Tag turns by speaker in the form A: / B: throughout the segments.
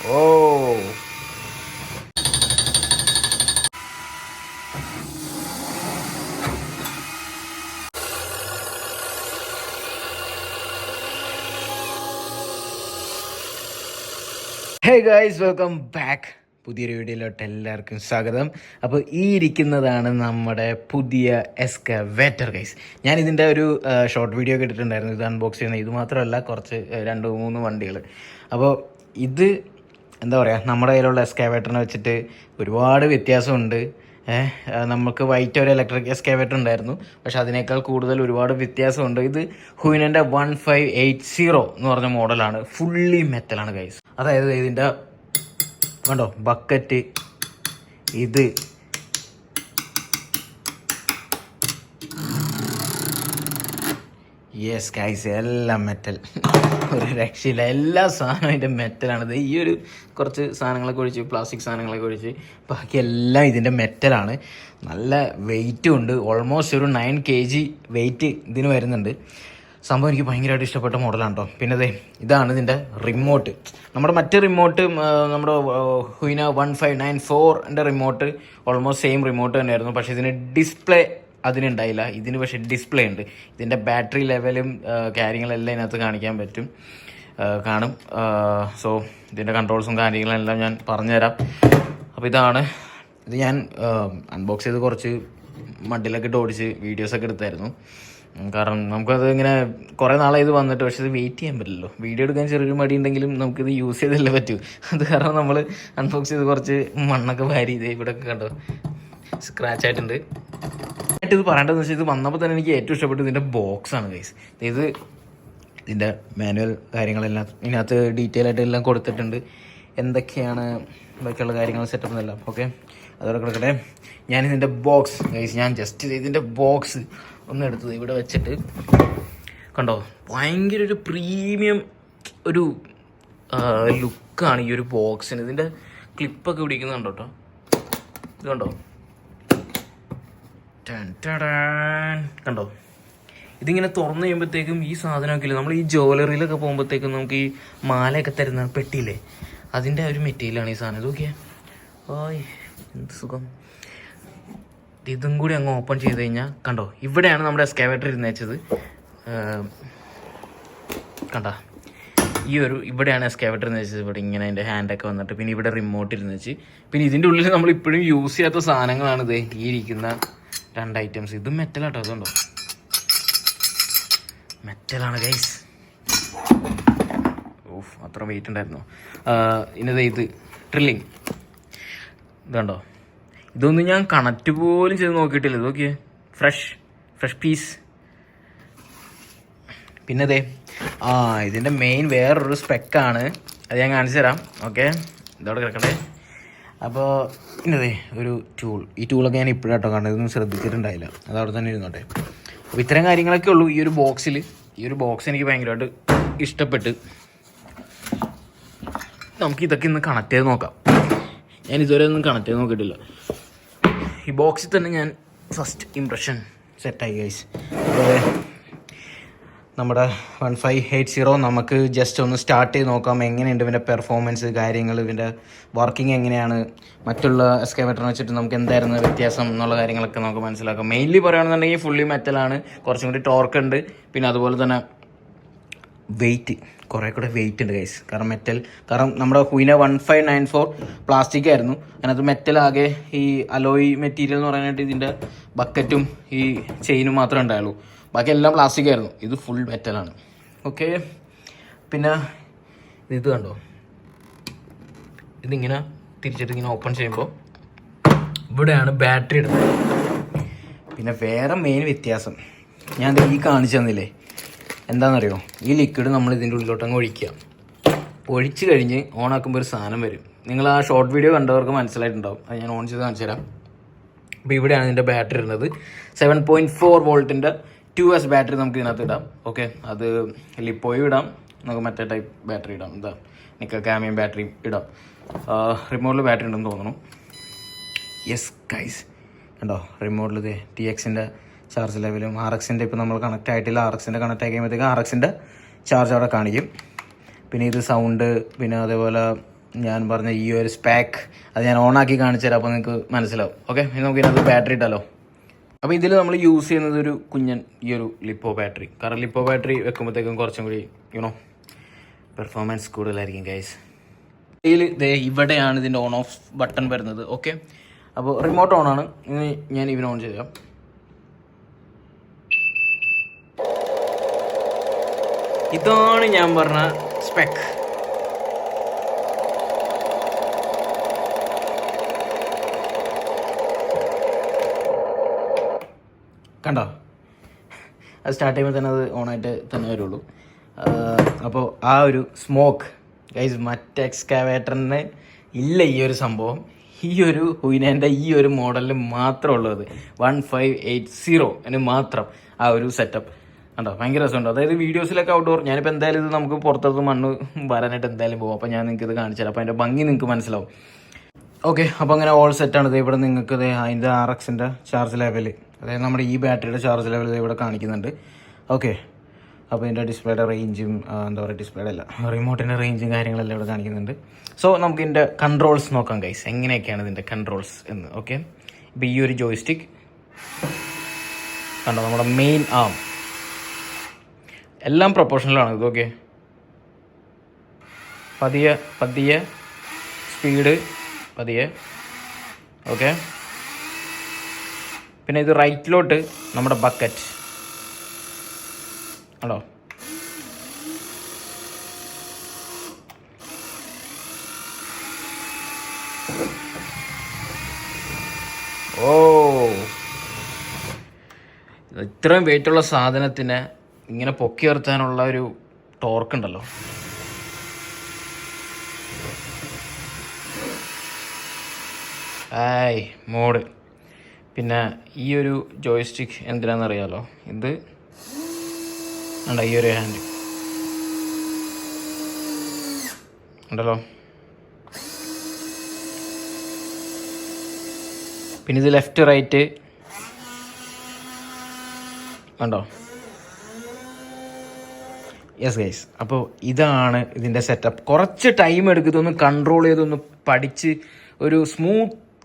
A: ഓ. Hey guys welcome back പുതിയൊരു വീഡിയോയിലോട്ട് എല്ലാവർക്കും സ്വാഗതം. അപ്പോൾ ഈ ഇരിക്കുന്നതാണ് നമ്മുടെ പുതിയ എസ്കവേറ്റർ ഗൈസ് ഞാൻ ഇതിന്റെ ഒരു ഷോർട്ട് വീഡിയോ കേട്ടിട്ടുണ്ടായിരുന്നു ഇത് അൺബോക്സ് ചെയ്യുന്നത് ഇത് മാത്രമല്ല കുറച്ച് രണ്ട് മൂന്ന് വണ്ടികൾ അപ്പോൾ ഇത് എന്താ പറയുക നമ്മുടെ കയ്യിലുള്ള എസ്കാവേറ്ററിനെ വെച്ചിട്ട് ഒരുപാട് വ്യത്യാസമുണ്ട്. നമുക്ക് വൈറ്റ് ഒരു ഇലക്ട്രിക് എസ്കാവേറ്റർ ഉണ്ടായിരുന്നു. പക്ഷെ അതിനേക്കാൾ കൂടുതൽ ഒരുപാട് വ്യത്യാസമുണ്ട്. ഇത് ഹുയിനന്റെ വൺ ഫൈവ് എയ്റ്റ് സീറോ എന്ന് പറഞ്ഞ മോഡലാണ്. ഫുള്ളി മെറ്റലാണ് ഗൈസ് അതായത് ഇതിന്റെ കണ്ടോ ബക്കറ്റ് ഇത്. യെസ് ഗൈസ് എല്ലാം മെറ്റൽ ഒരു രക്ഷയില്ല. എല്ലാ സാധനവും അതിന്റെ മെറ്റലാണ് ഇത് ഈ ഒരു കുറച്ച് സാധനങ്ങളൊക്കെ ഒഴിച്ച് പ്ലാസ്റ്റിക് സാധനങ്ങളൊക്കെ ഒഴിച്ച് ബാക്കി എല്ലാം ഇതിന്റെ മെറ്റലാണ് നല്ല വെയിറ്റും ഉണ്ട്. ഓൾമോസ്റ്റ് ഒരു നയൻ കെ ജി വെയിറ്റ് ഇതിന് വരുന്നുണ്ട്. സംഭവം എനിക്ക് ഭയങ്കരമായിട്ട് ഇഷ്ടപ്പെട്ട മോഡലാണ് കേട്ടോ പിന്നെ അതെ ഇതാണ് ഇതിന്റെ റിമോട്ട് നമ്മുടെ മറ്റ് റിമോട്ട് നമ്മുടെ ഹുയിന വൺ ഫൈവ് നയൻ ഫോറിന്റെ റിമോട്ട് ഓൾമോസ്റ്റ് സെയിം റിമോട്ട് തന്നെയായിരുന്നു. പക്ഷേ ഇതിന് ഡിസ്പ്ലേ അതിനുണ്ടായില്ല. ഇതിന് പക്ഷേ ഡിസ്പ്ലേ ഉണ്ട്. ഇതിന്റെ ബാറ്ററി ലെവലും കാര്യങ്ങളെല്ലാം ഇതിനകത്ത് കാണിക്കാൻ പറ്റും. കാണും. സോ ഇതിന്റെ കൺട്രോൾസും കാര്യങ്ങളെല്ലാം ഞാൻ പറഞ്ഞുതരാം. അപ്പോൾ ഇതാണ്. ഇത് ഞാൻ അൺബോക്സ് ചെയ്ത് കുറച്ച് മണ്ടിലൊക്കെ ഇട്ട് ഓടിച്ച് വീഡിയോസൊക്കെ എടുത്തായിരുന്നു. കാരണം നമുക്കത് ഇങ്ങനെ കുറേ നാളെ ഇത് വന്നിട്ട് പക്ഷേ ഇത് വെയിറ്റ് ചെയ്യാൻ പറ്റില്ലല്ലോ. വീഡിയോ എടുക്കാൻ ചെറിയൊരു മടി ഉണ്ടെങ്കിലും നമുക്കിത് യൂസ് ചെയ്തല്ലേ പറ്റൂ. അത് കാരണം നമ്മൾ അൺബോക്സ് ചെയ്ത് കുറച്ച് മണ്ണൊക്കെ വാരി ഇതേ ഇവിടെ ഒക്കെ കണ്ടോ? സ്ക്രാച്ച് ആയിട്ടുണ്ട്. ആയിട്ട് ഇത് പറയേണ്ടതെന്ന് വെച്ചാൽ ഇത് വന്നപ്പോൾ തന്നെ എനിക്ക് ഏറ്റവും ഇഷ്ടപ്പെട്ടത് ഇതിന്റെ ബോക്സ് ആണ് ഗൈസ് ഇത് ഇതിന്റെ മാനുവൽ കാര്യങ്ങളെല്ലാം ഇതിനകത്ത് ഡീറ്റെയിൽ ആയിട്ട് എല്ലാം കൊടുത്തിട്ടുണ്ട്. എന്തൊക്കെയാണ് ബാക്കിയുള്ള കാര്യങ്ങൾ സെറ്റപ്പ് എന്നെല്ലാം. ഓക്കെ അതോടെ കിടക്കട്ടെ. ഞാൻ ഇതിന്റെ ബോക്സ് ഗൈസ് ഞാൻ ജസ്റ്റ് ഇതിന്റെ ബോക്സ് ഒന്ന് എടുത്തത് ഇവിടെ വെച്ചിട്ട് കണ്ടോ? ഭയങ്കര ഒരു പ്രീമിയം ഒരു ലുക്കാണ് ഈ ഒരു ബോക്സിന് ഇതിന്റെ ക്ലിപ്പൊക്കെ പിടിക്കുന്നുണ്ടോ കേട്ടോ ഇത് കണ്ടോ. കണ്ടോ? ഇതിങ്ങനെ തുറന്നു കഴിയുമ്പോഴത്തേക്കും ഈ സാധനമൊക്കെ ഇല്ല നമ്മൾ ഈ ജ്വല്ലറിയിലൊക്കെ പോകുമ്പോഴത്തേക്കും നമുക്ക് ഈ മാലയൊക്കെ തരുന്ന പെട്ടിയില്ലേ? അതിന്റെ ഒരു മെറ്റീരിയലാണ് ഈ സാധനം. ഇതൊക്കെ ഓയ് എന്ത് സുഖം. ഇതും കൂടി അങ്ങ് ഓപ്പൺ ചെയ്ത് കഴിഞ്ഞാൽ കണ്ടോ? ഇവിടെയാണ് നമ്മുടെ എസ്കാവേറ്റർ ഇരുന്നേച്ചത്. കണ്ട? ഈ ഒരു ഇവിടെയാണ് എസ്കാവേറ്റർ എന്ന് വെച്ചത് ഇവിടെ ഇങ്ങനെ അതിന്റെ ഹാൻഡൊക്കെ വന്നിട്ട് പിന്നെ ഇവിടെ റിമോട്ട് ഇരുന്ന് വെച്ച് പിന്നെ ഇതിന്റെ ഉള്ളിൽ നമ്മൾ ഇപ്പോഴും യൂസ് ചെയ്യാത്ത സാധനങ്ങളാണ് ഈ ഇരിക്കുന്ന രണ്ട് ഐറ്റംസ് ഇതും മെറ്റലാട്ടോ അതുണ്ടോ? മെറ്റലാണ് ഗൈസ് ഓഫ് അത്ര വെയിറ്റ് ഉണ്ടായിരുന്നു. ഇന്നത് ഇത് ട്രില്ലിങ് ഇതുണ്ടോ? ഇതൊന്നും ഞാൻ കണക്റ്റ് പോലും ചെയ്ത് നോക്കിയിട്ടില്ല. ഇത് ഫ്രഷ് ഫ്രഷ് പീസ് പിന്നെ അതെ ആ ഇതിന്റെ മെയിൻ വേറൊരു സ്പെക്കാണ് അത് ഞാൻ കാണിച്ചു തരാം ഓക്കെ ഇതോടെ കിടക്കട്ടെ. അപ്പോൾ ഇന്നതേ ഒരു ടൂൾ ഈ ടൂളൊക്കെ ഞാൻ ഇപ്പോഴാട്ടോ കാരണം ഇതൊന്നും ശ്രദ്ധിച്ചിട്ടുണ്ടായില്ല. അത് അവിടെ തന്നെ ഇരുന്നോട്ടെ. അപ്പോൾ ഇത്തരം കാര്യങ്ങളൊക്കെ ഉള്ളൂ. ഈ ഒരു ബോക്സിൽ ഈ ഒരു ബോക്സ് എനിക്ക് ഭയങ്കരമായിട്ട് ഇഷ്ടപ്പെട്ട് നമുക്ക് ഇതൊക്കെ ഇന്ന് കണക്ട് ചെയ്ത് നോക്കാം. ഞാൻ ഇതുവരെ ഒന്നും കണക്ട് ചെയ്ത് നോക്കിയിട്ടില്ല. ഈ ബോക്സിൽ തന്നെ ഞാൻ ഫസ്റ്റ് ഇംപ്രഷൻ സെറ്റായി ഗൈസ് നമ്മുടെ വൺ ഫൈവ് എയ്റ്റ് സീറോ നമുക്ക് ജസ്റ്റ് ഒന്ന് സ്റ്റാർട്ട് ചെയ്ത് നോക്കാം. എങ്ങനെയുണ്ട് ഇവന്റെ പെർഫോമൻസ് കാര്യങ്ങൾ ഇവന്റെ വർക്കിംഗ് എങ്ങനെയാണ്? മറ്റുള്ള എസ്കേവേറ്ററിനെ വെച്ചിട്ട് നമുക്ക് എന്തായിരുന്നു വ്യത്യാസം എന്നുള്ള കാര്യങ്ങളൊക്കെ നമുക്ക് മനസ്സിലാക്കാം. മെയിൻലി പറയുകയാണെന്നുണ്ടെങ്കിൽ ഫുള്ളി മെറ്റലാണ് കുറച്ചും കൂടി ടോർക്ക് ഉണ്ട്. പിന്നെ അതുപോലെ തന്നെ വെയിറ്റ് കുറേ കൂടെ വെയിറ്റ് ഉണ്ട് ഗൈസ് കാരണം മെറ്റൽ കാരണം നമ്മുടെ Huina one five nine four plastic ആയിരുന്നു. അതിനകത്ത് മെറ്റൽ ആകെ ഈ അലോയ് മെറ്റീരിയൽ എന്ന് പറയാനായിട്ട് ഇതിന്റെ ബക്കറ്റും ഈ ചെയിനും മാത്രമേ ഉണ്ടായുള്ളൂ. ബാക്കി എല്ലാം പ്ലാസ്റ്റിക് ആയിരുന്നു. ഇത് ഫുൾ മെറ്റലാണ് ഓക്കെ പിന്നെ ഇത് കണ്ടോ? ഇതിങ്ങനെ തിരിച്ചിട്ട് ഇങ്ങനെ ഓപ്പൺ ചെയ്യുമ്പോൾ ഇവിടെയാണ് ബാറ്ററി ഇടുന്നത്. പിന്നെ വേറെ മെയിൻ വ്യത്യാസം. ഞാൻ ഈ കാണിച്ചു തന്നില്ലേ? എന്താണെന്നറിയോ? ഈ ലിക്വിഡ് നമ്മൾ ഇതിന്റെ ഉള്ളിലോട്ടങ്ങ് ഒഴിക്കുക. ഒഴിച്ചു കഴിഞ്ഞ് ഓണാക്കുമ്പോൾ ഒരു സാധനം വരും. നിങ്ങൾ ആ ഷോർട്ട് വീഡിയോ കണ്ടവർക്ക് മനസ്സിലായിട്ടുണ്ടാവും. അത് ഞാൻ ഓൺ ചെയ്ത് കാണിച്ചു തരാം അപ്പോൾ ഇവിടെയാണ് ഇതിന്റെ ബാറ്ററി ഇടുന്നത്. സെവൻ പോയിന്റ് ഫോർ വോൾട്ടിന്റെ ടു എസ് ബാറ്ററി നമുക്ക് ഇതിനകത്ത് ഇടാം. ഓക്കെ അത് ലിപ്പോയും ഇടാം. നമുക്ക് മറ്റേ ടൈപ്പ് ബാറ്ററി ഇടാം. എന്താ നിക്ക ക്യാമിയം ബാറ്ററി ഇടാം. റിമോട്ടിൽ ബാറ്ററി ഉണ്ടെന്ന് തോന്നുന്നു. യെസ് കൈസ് കണ്ടോ? റിമോട്ടിൽ ഇതേ ടി എക്സിന്റെ ചാർജ് ലെവലും ആർ എക്സിന്റെ ഇപ്പോൾ നമ്മൾ കണക്റ്റ് ആയിട്ടില്ല. ആർ എക്സിന്റെ കണക്ട് ആയി ആർ എക്സിന്റെ ചാർജ് അവിടെ കാണിക്കും. പിന്നെ ഇത് സൗണ്ട് പിന്നെ അതേപോലെ ഞാൻ പറഞ്ഞ ഈ ഒരു സ്പാക്ക് അത് ഞാൻ ഓണാക്കി കാണിച്ചു തരാം അപ്പോൾ നിങ്ങൾക്ക് മനസ്സിലാവും. ഓക്കെ നമുക്ക് ഇതിനകത്ത് ബാറ്ററി ഇട്ടല്ലോ അപ്പോൾ ഇതിൽ നമ്മൾ യൂസ് ചെയ്യുന്നത് ഒരു കുഞ്ഞൻ ഈ ഒരു ലിപ്പോ ബാറ്ററി കാരണം ലിപ്പോ ബാറ്ററി വെക്കുമ്പോഴത്തേക്കും കുറച്ചും കൂടി യുണോ പെർഫോമൻസ് കൂടുതലായിരിക്കും ഗൈസ് ഇതിൽ ദേ ഇവിടെയാണ് ഇതിന്റെ ഓൺ ഓഫ് ബട്ടൺ വരുന്നത് ഓക്കെ അപ്പോൾ റിമോട്ട് ഓൺ ആണ്. ഇനി ഞാൻ ഇവന് ഓൺ ചെയ്യാം. ഇതാണ് ഞാൻ പറഞ്ഞ സ്പെക്ക് കണ്ടോ? അത് സ്റ്റാർട്ട് ചെയ്യുമ്പോൾ തന്നെ അത് ഓണായിട്ട് തന്നെ വരുള്ളൂ. അപ്പോൾ ആ ഒരു സ്മോക്ക് ഗൈസ് മറ്റ് എക്സ്കാവേറ്ററിന് ഇല്ല ഈ ഒരു സംഭവം. ഈ ഒരു ഹുയിനേന്റെ ഈ ഒരു മോഡലിൽ മാത്രമേ ഉള്ളത്. വൺ ഫൈവ് എയ്റ്റ് സീറോ അതിന് മാത്രം ആ ഒരു സെറ്റപ്പ് കണ്ടോ? ഭയങ്കര രസമുണ്ട്. അതായത് വീഡിയോസിലൊക്കെ ഔട്ട്ഡോർ ഞാനിപ്പോൾ എന്തായാലും ഇത് നമുക്ക് പുറത്തുനിന്ന് മണ്ണ് വരാനായിട്ട് എന്തായാലും പോകും അപ്പോൾ ഞാൻ നിങ്ങൾക്ക് ഇത് കാണിച്ചു തരാം. അപ്പോൾ അതിന്റെ ഭംഗി നിങ്ങൾക്ക് മനസ്സിലാവും. ഓക്കെ അപ്പോൾ അങ്ങനെ ഓൾ സെറ്റാണ് ഇത് ഇവിടെ നിങ്ങൾക്ക് ഇത് അതിന്റെ ആർ എക്സിന്റെ ചാർജ് ലെവൽ അതായത് നമ്മുടെ ഈ ബാറ്ററിയുടെ ചാർജ് ലെവൽ ഇവിടെ കാണിക്കുന്നുണ്ട്. ഓക്കെ അപ്പോൾ ഇതിന്റെ ഡിസ്പ്ലേയുടെ റേഞ്ചും എന്താ പറയുക ഡിസ്പ്ലേയുടെ അല്ല റിമോട്ടിന്റെ റേഞ്ചും കാര്യങ്ങളെല്ലാം ഇവിടെ കാണിക്കുന്നുണ്ട്. സോ നമുക്ക് ഇതിന്റെ കൺട്രോൾസ് നോക്കാം ഗൈസ് എങ്ങനെയൊക്കെയാണ് ഇതിന്റെ കൺട്രോൾസ് എന്ന് ഓക്കെ ഇപ്പോൾ ഈ ഒരു ജോയ്സ്റ്റിക് കണ്ടോ നമ്മുടെ മെയിൻ ആം എല്ലാം പ്രൊപ്പോഷണലാണ് ഇത് ഓക്കെ പതിയെ പതിയെ സ്പീഡ് പതിയെ ഓക്കെ പിന്നെ ഇത് റൈറ്റിലോട്ട് നമ്മുടെ ബക്കറ്റ് ഹലോ ഓ. ഇത്രയും വെയിറ്റുള്ള സാധനത്തിന് ഇങ്ങനെ പൊക്കി ഉയർത്താനുള്ള ഒരു ടോർക്ക് ഉണ്ടല്ലോ. ആയ് മോഡ്. പിന്നെ ഈ ഒരു ജോയ്സ്റ്റിക് എന്തിനാണെന്നറിയാലോ? ഇത് ഉണ്ടോ ഈ ഒരു ഹാൻഡ് ഉണ്ടല്ലോ പിന്നെ ഇത് ലെഫ്റ്റ് റൈറ്റ് ഉണ്ടോ യെസ് ഗൈസ് അപ്പോൾ ഇതാണ് ഇതിന്റെ സെറ്റപ്പ് കുറച്ച് ടൈം എടുക്കും ഇതൊന്ന് കൺട്രോൾ ചെയ്തൊന്ന് പഠിച്ച് ഒരു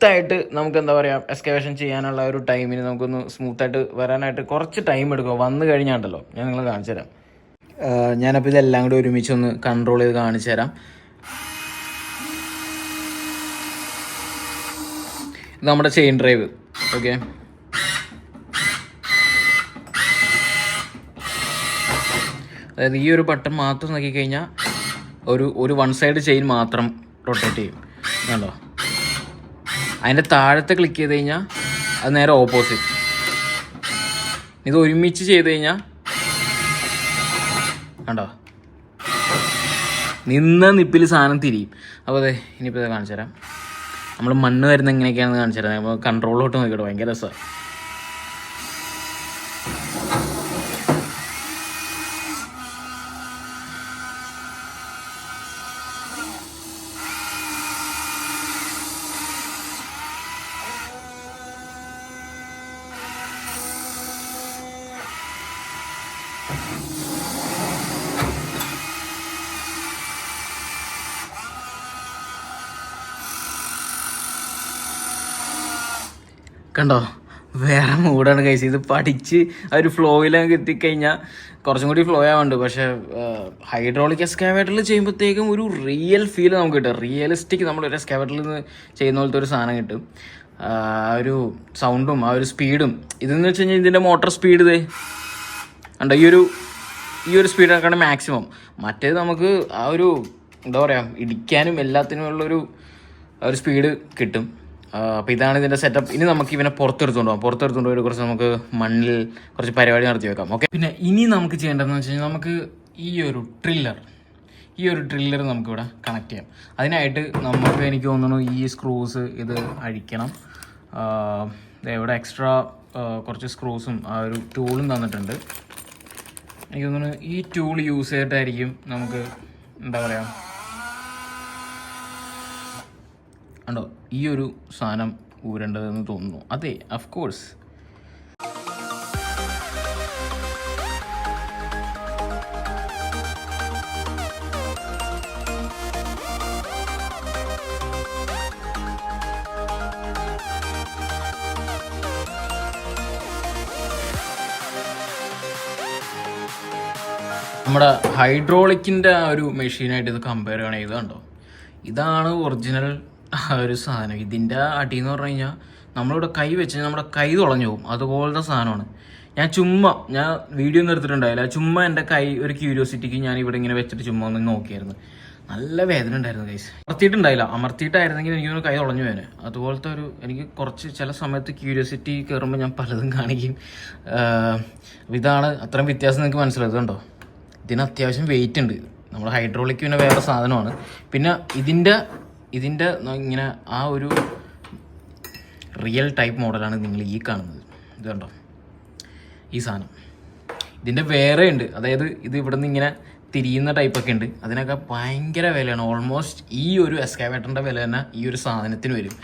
A: സ്മൂത്തായിട്ട് നമുക്ക് എന്താ പറയുക എക്സ്കവേഷൻ ചെയ്യാനുള്ള ഒരു ടൈമിന് നമുക്കൊന്ന് സ്മൂത്തായിട്ട് വരാനായിട്ട് കുറച്ച് ടൈം എടുക്കുക വന്നു കഴിഞ്ഞാണ്ടല്ലോ. ഞാൻ നിങ്ങൾ കാണിച്ചു തരാം ഞാനപ്പോൾ ഇതെല്ലാം കൂടി ഒരുമിച്ച് ഒന്ന് കൺട്രോൾ ചെയ്ത് കാണിച്ചു തരാം നമ്മുടെ ചെയിൻ ഡ്രൈവ് ഓക്കെ അതായത് ഈ ഒരു ബട്ടൺ മാത്രം നോക്കിക്കഴിഞ്ഞാൽ ഒരു ഒരു വൺ സൈഡ് ചെയിൻ മാത്രം റൊട്ടേറ്റ് ചെയ്യും. കണ്ടോ? അതിന്റെ താഴത്തെ ക്ലിക്ക് ചെയ്ത് കഴിഞ്ഞാൽ അത് നേരെ ഓപ്പോസിറ്റ് ഇത് ഒരുമിച്ച് ചെയ്ത് കഴിഞ്ഞാൽ കണ്ടോ? നിന്ന നിപ്പിൽ സാധനം തിരിയും. അപ്പോൾ അതെ ഇനിയിപ്പോൾ ഇത് കാണിച്ചു തരാം നമ്മൾ മണ്ണ് വരുന്ന എങ്ങനെയൊക്കെയാണെന്ന് കാണിച്ചു തരാം കൺട്രോളിലോട്ട് നോക്കിയിട്ട് ഭയങ്കര രസമാണ് കണ്ടോ? വേറെ മൂടാണ് കഴിച്ചത് ഇത് പഠിച്ച് ആ ഒരു ഫ്ലോയിലങ്ങ് എത്തിക്കഴിഞ്ഞാൽ കുറച്ചും കൂടി ഫ്ലോ ആവാണ്ട്. പക്ഷേ ഹൈഡ്രോളിക് എസ്കാവേറ്ററിൽ ചെയ്യുമ്പോഴത്തേക്കും ഒരു റിയൽ ഫീൽ നമുക്ക് കിട്ടും. റിയലിസ്റ്റിക് നമ്മൾ ഒരു എസ്കാവേറ്ററിൽ നിന്ന് ചെയ്യുന്ന പോലത്തെ ഒരു സാധനം കിട്ടും. ആ ഒരു സൗണ്ടും ആ ഒരു സ്പീഡും ഇതെന്ന് വെച്ച് കഴിഞ്ഞാൽ ഇതിന്റെ മോട്ടോർ സ്പീഡ് ഇതേ ഉണ്ടോ ഈ ഒരു ഈ ഒരു സ്പീഡാണ് മാക്സിമം മറ്റേത് നമുക്ക് ആ ഒരു എന്താ പറയുക ഇടിക്കാനും എല്ലാത്തിനും ഉള്ളൊരു ഒരു സ്പീഡ് കിട്ടും. അപ്പോൾ ഇതാണ് ഇതിന്റെ സെറ്റപ്പ് ഇനി നമുക്ക് ഇവനെ പുറത്തെടുത്തുകൊണ്ട് പോകാം. പുറത്തെടുത്തുകൊണ്ട് കുറച്ച് നമുക്ക് മണ്ണിൽ കുറച്ച് പരിപാടി നടത്തി വെക്കാം. ഓക്കെ പിന്നെ ഇനി നമുക്ക് ചെയ്യേണ്ടതെന്ന് വെച്ച് കഴിഞ്ഞാൽ നമുക്ക് ഈ ഒരു ട്രില്ലർ ഈ ഒരു ട്രില്ലർ നമുക്ക് ഇവിടെ കണക്ട് ചെയ്യാം. അതിനായിട്ട് നമുക്ക് എനിക്ക് തോന്നുന്നു ഈ സ്ക്രൂസ് ഇത് അഴിക്കണം. ഇവിടെ എക്സ്ട്രാ കുറച്ച് സ്ക്രൂസും ആ ഒരു ടൂളും തന്നിട്ടുണ്ട്. എനിക്ക് തോന്നുന്നു ഈ ടൂൾ യൂസ് ചെയ്തിട്ടായിരിക്കും നമുക്ക് എന്താ പറയുക ഉണ്ടോ ഈ ഒരു സാധനം ഊരേണ്ടതെന്ന് തോന്നുന്നു. അതെ അഫ്കോഴ്സ് നമ്മുടെ ഹൈഡ്രോളിക്കിന്റെ ആ ഒരു മെഷീനായിട്ട് ഇത് കമ്പയർ ചെയ്യണേ ഇതുണ്ടോ ഇതാണ് ഒറിജിനൽ ഒരു സാധനം. ഇതിന്റെ അടി എന്ന് പറഞ്ഞു കഴിഞ്ഞാൽ നമ്മളിവിടെ കൈ വെച്ച് നമ്മുടെ കൈ തുളഞ്ഞു പോകും. അതുപോലത്തെ സാധനമാണ്. ഞാൻ ചുമ്മാ ഞാൻ വീഡിയോ ഒന്നും എടുത്തിട്ടുണ്ടായില്ല. ചുമ്മാ എന്റെ കൈ ഒരു ക്യൂരിയോസിറ്റിക്ക് ഞാൻ ഇവിടെ ഇങ്ങനെ വെച്ചിട്ട് ചുമ്മാ ഒന്ന് നോക്കിയായിരുന്നു. നല്ല വേദന ഉണ്ടായിരുന്നു കൈസ് അമർത്തിയിട്ടുണ്ടായില്ല. അമർത്തിയിട്ടായിരുന്നെങ്കിൽ എനിക്ക് കൈ തുളഞ്ഞു പോയനെ. അതുപോലത്തെ ഒരു എനിക്ക് കുറച്ച് ചില സമയത്ത് ക്യൂരിയോസിറ്റി കയറുമ്പോൾ ഞാൻ പലതും കാണിക്കും. ഇതാണ് അത്രയും വ്യത്യാസം നിങ്ങൾക്ക് മനസ്സിലായത് കണ്ടോ? ഇതിന് അത്യാവശ്യം വെയിറ്റ് ഉണ്ട്. നമ്മൾ ഹൈഡ്രോളിക് പിന്നെ വേറെ സാധനമാണ്. പിന്നെ ഇതിന്റെ ഇതിന്റെ ഇങ്ങനെ ആ ഒരു റിയൽ ടൈപ്പ് മോഡലാണ് നിങ്ങൾ ഈ കാണുന്നത്. ഇത് കണ്ടോ? ഈ സാധനം. ഇതിന്റെ വേറെ ഉണ്ട്. അതായത് ഇത് ഇവിടെ നിന്ന് ഇങ്ങനെ തിരിയുന്ന ടൈപ്പൊക്കെ ഉണ്ട്. അതിനൊക്കെ ഭയങ്കര വിലയാണ്. ഓൾമോസ്റ്റ് ഈ ഒരു എസ്കാവേറ്ററിന്റെ വില തന്നെ ഈ ഒരു സാധനത്തിന് വരും.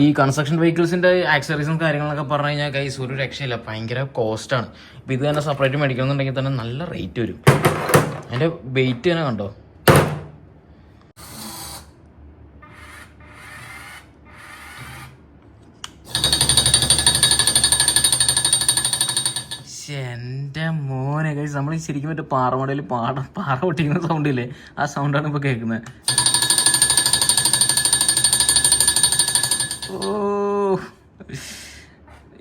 A: ഈ കൺസ്ട്രക്ഷൻ വെഹിക്കിൾസിന്റെ ആക്സറീസും കാര്യങ്ങളൊക്കെ പറഞ്ഞു കഴിഞ്ഞാൽ കൈസ് ഒരു രക്ഷയില്ല. ഭയങ്കര കോസ്റ്റാണ് ഇപ്പോൾ ഇത് തന്നെ സെപ്പറേറ്റ് മേടിക്കണമെന്നുണ്ടെങ്കിൽ തന്നെ നല്ല റേറ്റ് വരും. അതിന്റെ വെയിറ്റ് തന്നെ കണ്ടോ ശ്ശെ, എന്റെ മോനെ കഴിച്ച് നമ്മൾ ശരിക്കും മറ്റേ പാറമടയിൽ പാട പാറ പൊട്ടിക്കുന്ന സൗണ്ട് ഇല്ലേ? ആ സൗണ്ടാണ് ഇപ്പോൾ കേൾക്കുന്നത്. ഓ.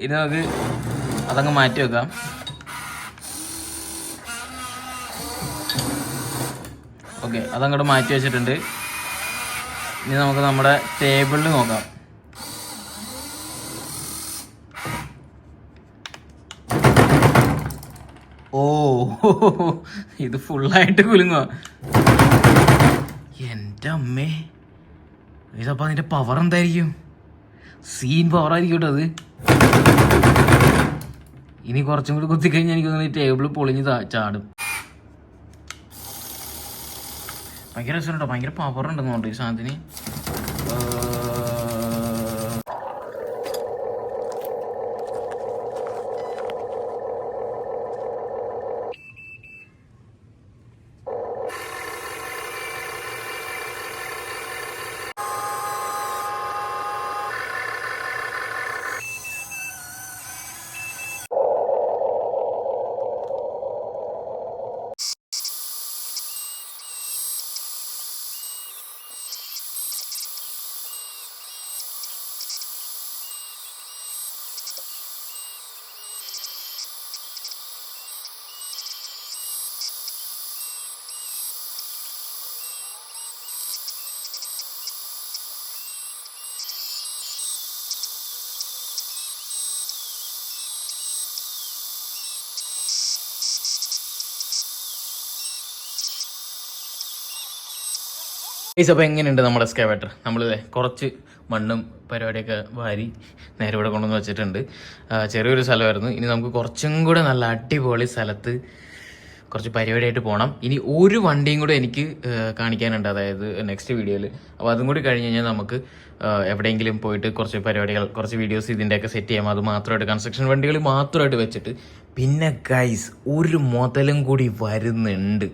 A: ഇനി നമുക്ക് അതങ്ങ് മാറ്റി വെക്കാം. ഓക്കെ അതങ്ങോട്ട് മാറ്റി വെച്ചിട്ടുണ്ട്. ഇനി നമുക്ക് നമ്മുടെ ടേബിളിൽ നോക്കാം. ഓ ഇത് ഫുള്ളായിട്ട് കുലുങ്ങോ എന്റെ അമ്മേ. ഇതപ്പോൾ അതിന്റെ പവർ എന്തായിരിക്കും? സീൻ പവർ ആയിരിക്കും കേട്ടോ അത്. ഇനി കുറച്ചും കൂടി കുത്തിക്കഴിഞ്ഞാൽ എനിക്ക് തോന്നുന്നു ടേബിൾ പൊളിഞ്ഞ് ചാടും. ഭയങ്കര രസമുണ്ടോ ഭയങ്കര പവർ ഉണ്ടെന്നുണ്ട് ഈ സാധനത്തിന്. ഗൈസ് അപ്പോൾ എങ്ങനെയുണ്ട് നമ്മുടെ സ്കേവേറ്റർ നമ്മൾ കുറച്ച് മണ്ണും പരിപാടിയൊക്കെ വാരി നേരെ ഇവിടെ കൊണ്ടുവന്ന് വെച്ചിട്ടുണ്ട്. ചെറിയൊരു സ്ഥലമായിരുന്നു. ഇനി നമുക്ക് കുറച്ചും കൂടെ നല്ല അടിപൊളി സ്ഥലത്ത് കുറച്ച് പരിപാടിയായിട്ട് പോകണം ഇനി ഒരു വണ്ടിയും കൂടെ എനിക്ക് കാണിക്കാനുണ്ട് അതായത് നെക്സ്റ്റ് വീഡിയോയിൽ അപ്പോൾ അതും കൂടി കഴിഞ്ഞ് കഴിഞ്ഞാൽ നമുക്ക് എവിടെയെങ്കിലും പോയിട്ട് കുറച്ച് പരിപാടികൾ കുറച്ച് വീഡിയോസ് ഇതിന്റെയൊക്കെ സെറ്റ് ചെയ്യാം. അത് മാത്രമായിട്ട് കൺസ്ട്രക്ഷൻ വണ്ടികൾ മാത്രമായിട്ട് വെച്ചിട്ട്. പിന്നെ ഗൈസ് ഒരു മുതലും കൂടി വരുന്നുണ്ട്.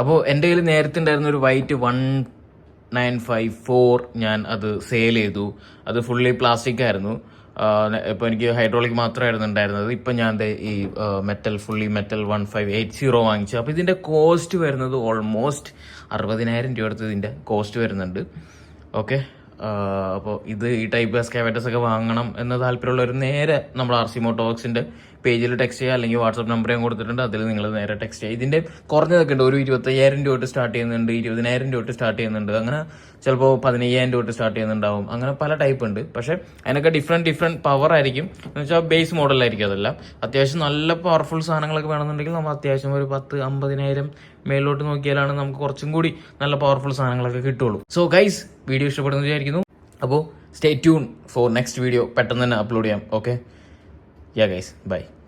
A: അപ്പോൾ എന്റെ കയ്യിൽ നേരത്തെ ഉണ്ടായിരുന്ന ഒരു white one nine five four ഞാൻ അത് സെയിൽ ചെയ്തു. അത് ഫുള്ളി പ്ലാസ്റ്റിക് ആയിരുന്നു. ഇപ്പോൾ എനിക്ക് ഹൈഡ്രോളിക് മാത്രമായിരുന്നു ഉണ്ടായിരുന്നത്. ഇപ്പം ഞാൻ ഈ metal fully metal one five eight zero വാങ്ങിച്ചു. അപ്പോൾ ഇതിന്റെ കോസ്റ്റ് വരുന്നത് ഓൾമോസ്റ്റ് അറുപതിനായിരം രൂപ അടുത്ത് ഇതിന്റെ കോസ്റ്റ് വരുന്നുണ്ട്. ഓക്കെ അപ്പോൾ ഇത് ഈ ടൈപ്പ് എസ്കാവേറ്റേഴ്സ് ഒക്കെ വാങ്ങണം എന്ന താല്പര്യമുള്ളവർ നേരെ നമ്മുടെ ആർ സി മോട്ടോക്സിന്റെ പേജിൽ ടെക്സ്റ്റ് ചെയ്യുക അല്ലെങ്കിൽ വാട്സപ്പ് നമ്പർ ഞാൻ കൊടുത്തിട്ടുണ്ട് അതിൽ നിങ്ങൾ നേരെ ടെക്സ്റ്റ് ചെയ്യുക. ഇതിന്റെ കുറഞ്ഞതൊക്കെ ഉണ്ട്. ഒരു ഇരുപത്തയ്യായിരം രൂപ തൊട്ട് സ്റ്റാർട്ട് ചെയ്യുന്നുണ്ട് ഇരുപതിനായിരം രൂപ തൊട്ട് സ്റ്റാർട്ട് ചെയ്യുന്നുണ്ട്. അങ്ങനെ ചിലപ്പോൾ പതിനയ്യായിരം രൂപ തൊട്ട് സ്റ്റാർട്ട് ചെയ്യുന്നുണ്ടാവും. അങ്ങനെ പല ടൈപ്പ് ഉണ്ട്. പക്ഷേ അതിനൊക്കെ ഡിഫറെന്റ് ഡിഫറെന്റ് പവർ ആയിരിക്കും. എന്ന് വെച്ചാൽ ബേസ് മോഡലായിരിക്കും അതെല്ലാം. അത്യാവശ്യം നല്ല പവർഫുൾ സാധനങ്ങളൊക്കെ വേണമെന്നുണ്ടെങ്കിൽ നമ്മൾ അത്യാവശ്യം ഒരു പത്ത് അമ്പതിനായിരം മേളിലോട്ട് നോക്കിയാലാണ് നമുക്ക് കുറച്ചും കൂടി നല്ല പവർഫുൾ സാധനങ്ങളൊക്കെ കിട്ടുള്ളൂ. സോ ഗൈസ് വീഡിയോ ഇഷ്ടപ്പെടുന്നു വിചാരിക്കുന്നു. അപ്പോൾ stay tune for next video പെട്ടെന്ന് തന്നെ അപ്ലോഡ് ചെയ്യാം. Okay Yeah, guys. Bye.